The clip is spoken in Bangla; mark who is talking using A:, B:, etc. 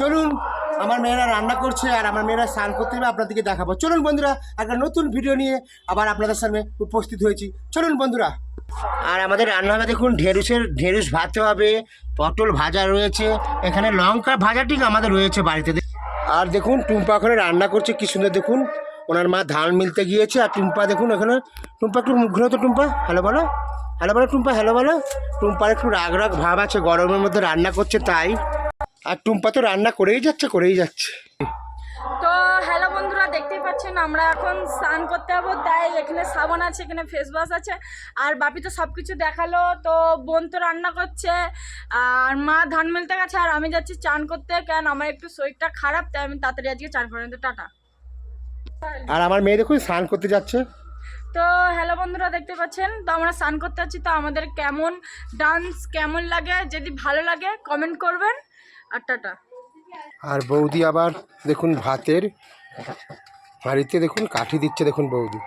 A: চলুন, আমার মেয়েরা রান্না করছে আর আমার মেয়েরা স্নান করতে হবে আপনাদেরকে দেখাবো। চলুন বন্ধুরা, একটা নতুন ভিডিও নিয়ে আবার আপনাদের সামনে উপস্থিত হয়েছি। চলুন বন্ধুরা। আর আমাদের রান্না হবে দেখুন, ঢেঁড়ুসের, ঢেঁড়ুস ভাতে হবে, পটল ভাজা রয়েছে, এখানে লঙ্কা ভাজা ঠিক আমাদের রয়েছে বাড়িতে। আর দেখুন, টুম্পা ওখানে রান্না করছে, কি সুন্দর দেখুন। ওনার মা ধান মিলতে গিয়েছে, আর টুম্পা দেখুন এখানে, টুম্পা একটু মুখ তো টুম্পা, হ্যালো বলো হ্যালো বলো টুম্পা, হ্যালো বলো। টুম্পার একটু রাগ রাগ ভাব আছে, গরমের মধ্যে রান্না করছে তাই। আর টুম্পা তো রান্না করেই যাচ্ছে করেই যাচ্ছে।
B: তো হ্যালো বন্ধুরা দেখতেই পাচ্ছেন আমরা এখন স্নান করতে যাব তাই এখানে সাবান আছে এখানে ফেস ওয়াশ আছে আর বাপি তো সব কিছু দেখাল তো বোন তো রান্না করছে আর মা ধান মেলতে গেছে আর আমি যাচ্ছি চান করতে কেন আমার একটু শরীরটা খারাপ তাই আমি তাড়াতাড়ি আজকে চান করে নিতে টাটা।
A: আর আমার মেয়ে দেখুন স্নান করতে যাচ্ছে।
B: তো হ্যালো বন্ধুরা, দেখতে পাচ্ছেন? তো আমরা স্নান করতে যাচ্ছি, তো আমাদের কেমন ডান্স কেমন লাগে, যদি ভালো লাগে কমেন্ট করবেন। আর টাটা।
A: আর বৌদি আবার দেখুন ভাতের বাড়িতে দেখুন কাঠি দিচ্ছে, দেখুন বৌদি।